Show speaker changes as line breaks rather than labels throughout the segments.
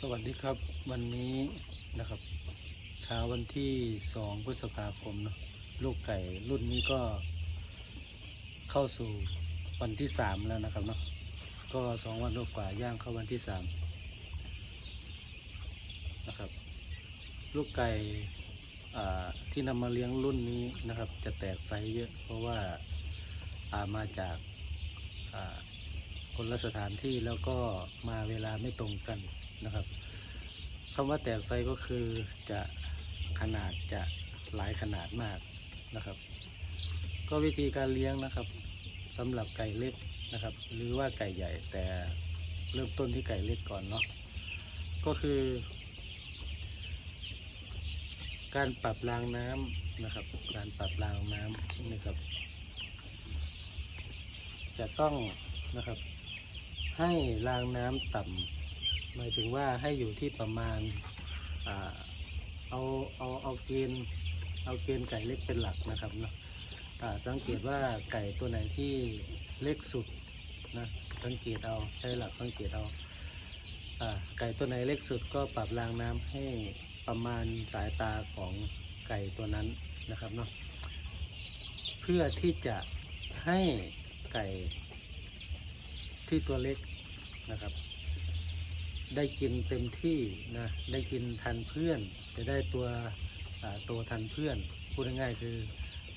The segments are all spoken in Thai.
สวัสดีครับวันนี้นะครับเช้าวันที่สองพฤษภาคมเนอะลูกไก่รุ่นนี้ก็เข้าสู่วันที่สามแล้วนะครับเนาะก็สองวันกว่าย่างเข้าวันที่สามนะครับลูกไก่ที่นำมาเลี้ยงรุ่นนี้นะครับ จะแตกไซส์เยอะ เพราะว่าามาจากา คนละสถานที่แล้วก็มาเวลาไม่ตรงกันนะครับคำว่าแตกไซก็คือจะขนาดจะหลายขนาดมากนะครับ ก็วิธีการเลี้ยงนะครับสำหรับไก่เล็กนะครับ หรือว่าไก่ใหญ่แต่เริ่มต้นที่ไก่เล็กก่อนเนาะก็คือ การปรับรางน้ำนะครับ การปรับรางน้ำนี่ครับ จะต้องนะครับ ให้รางน้ำต่ำหมายถึงว่าให้อยู่ที่ประมาณอเอาเอาเอาเกณฑ์เอาเกณฑ์ไก่เล็กเป็นหลักนะครับเนาะอ่สังเกตว่าไก่ตัวไหนที่เล็กสุดนะสังเกตเอาใช้หลักสังเกตเอาอ่าไก่ตัวไหนเล็กสุดก็ปรับรางน้ำให้ประมาณสายตาของไก่ตัวนั้นนะครับเนาะเพื่อที่จะให้ไก่ ที่ตัวเล็กนะครับ ได้กินเต็มที่นะได้กินทันเพื่อน จะได้ตัวอ่าโตทันเพื่อนพูดง่ายๆคือ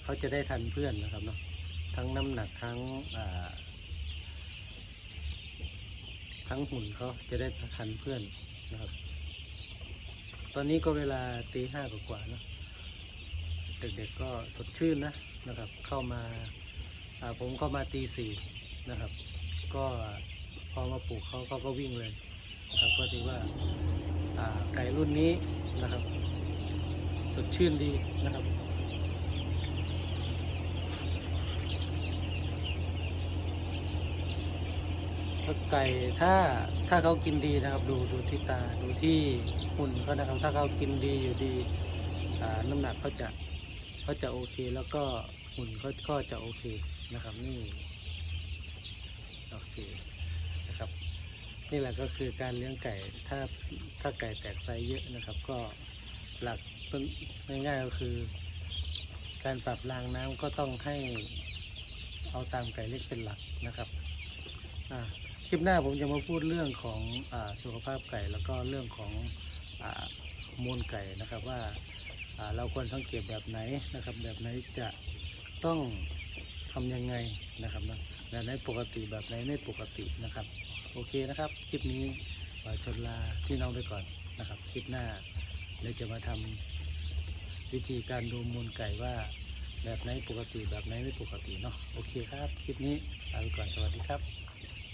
เขาจะได้ทันเพื่อนนะครับเนาะทั้งน้ำหนักทั้งทั้งหุ่นเขาจะได้ทันเพื่อนนะครับ ตอนนี้ก็เวลาตีห้ากว่าๆเนะเด็กๆก็สดชื่นนะนะครับ เข้ามาอ่าผมเข้ามาตีสี่นะครับ ก็พอมาปลูกเขาเขาก็วิ่งเลยครับก็ถือว่าไก่รุ่นนี้นะครับ สดชื่นดีนะครับถ้าไก่ถ้าถ้าเขากินดีนะครับ ดูดูที่ตาดูที่หุ่นเขานะครับ ถ้าเขากินดีอยู่ดีน้ำหนักเขาจะเขาจะโอเค แล้วก็หุ่นเขาก็จะโอเคนะครับนี่ โอเคนะครับนี่แหละก็คือการเลี้ยงไก่ถ้าถ้าไก่แตกไซส์เยอะนะครับ ก็หลักต้นง่ายๆก็คือ การปรับรางน้ำก็ต้องให้เอาตามไก่เล็กเป็นหลักนะครับอ่าคลิปหน้าผมจะมาพูดเรื่องของอสุขภาพไก่แล้วก็เรื่องของอมูลไก่นะครับว่าอ่าเราควรสังเกตแบบไหนนะครับ แบบไหนจะต้องทำยังไงนะครับนะ แบบไหนปกติแบบไหนไม่ปกตินะครับ โอเคนะครับ คลิปนี้ขอชนลาพี่น้องไปก่อนนะครับ คลิปหน้าเราจะมาทำวิธีการดูมูลไก่ว่า แบบไหนปกติแบบไหนไม่ปกติเนาะโอเคครับ คลิปนี้ลาไปก่อนสวัสดีครับ